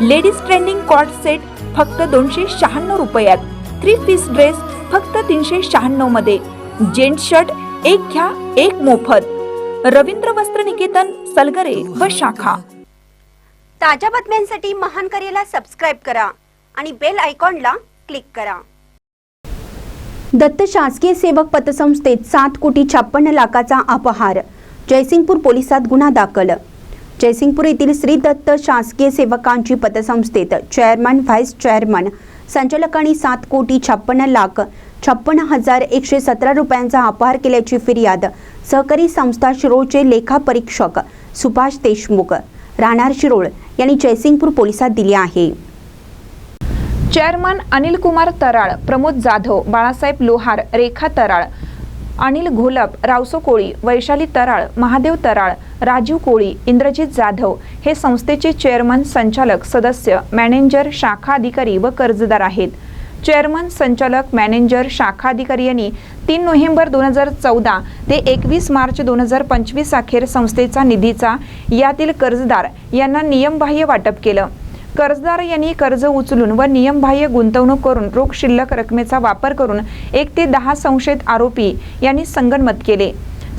Ladies trending कॉट set फक्त दोनशे शहाण्णव रुपयात. थ्री पीस ड्रेस फक्त तीनशे शहाण्णवमध्ये. जेंट शर्ट एक घ्या एक मोफत. रवींद्र वस्त्र निकेतन सलगरे व शाखा. ताज्या बातम्यांसाठी महान करेला सबस्क्राईब करा आणि बेल आयकॉनला क्लिक करा. दत्त शासकीय सेवक पतसंस्थेत सात कोटी छप्पन्न लाखाचा अपहार. जयसिंगपूर पोलिसात गुन्हा दाखल. जयसिंगपूर येथील श्री दत्त शासकीय सेवकांची पतसंस्थेत चेअरमन व्हाईस चेअरमन संचालकांनी सात कोटी छप्पन्न लाख छप्पन्न हजार एकशे सतरा रुपयांचा अपहार केल्याची फिर्याद सहकारी संस्था शिरोळचे लेखापरीक्षक सुभाष देशमुख राहणार शिरोळ यांनी जयसिंगपूर पोलिसात दिली आहे. चेअरमन अनिल कुमार तराळ प्रमोद जाधव बाळासाहेब लोहार रेखा तराळ अनिल घोलप रावसो कोळी वैशाली तराळ महादेव तराळ राजीव कोळी इंद्रजित जाधव हे संस्थेचे चेअरमन संचालक सदस्य मॅनेजर शाखा अधिकारी व कर्जदार आहेत. चेअरमन संचालक मॅनेजर शाखा अधिकारी यांनी तीन नोव्हेंबर दोन हजार चौदा ते एकवीस मार्च दोन हजार पंचवीस अखेर संस्थेचा निधीचा यातील कर्जदार यांना नियमबाह्य वाटप केलं. कर्जदार यांनी कर्ज उचलून व नियमबाह्य गुंतवणूक करून रोख शिल्लक रकमेचा वापर करून एक ते दहा संशयित आरोपी यांनी संगनमत केले.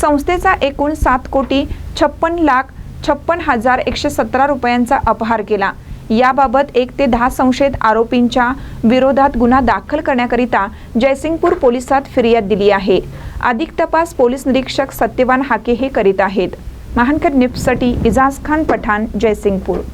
संस्थेचा एकूण सात कोटी छप्पन लाख छप्पन हजार एकशे सतरा रुपयांचा अपहार केला. याबाबत एक ते दहा संशयित आरोपींच्या विरोधात गुन्हा दाखल करण्याकरिता जयसिंगपूर पोलिसात फिर्याद दिली आहे. अधिक तपास पोलीस निरीक्षक सत्यवान हाके हे करीत आहेत. महानकर निप्ससाठी इजाज खान पठाण जयसिंगपूर.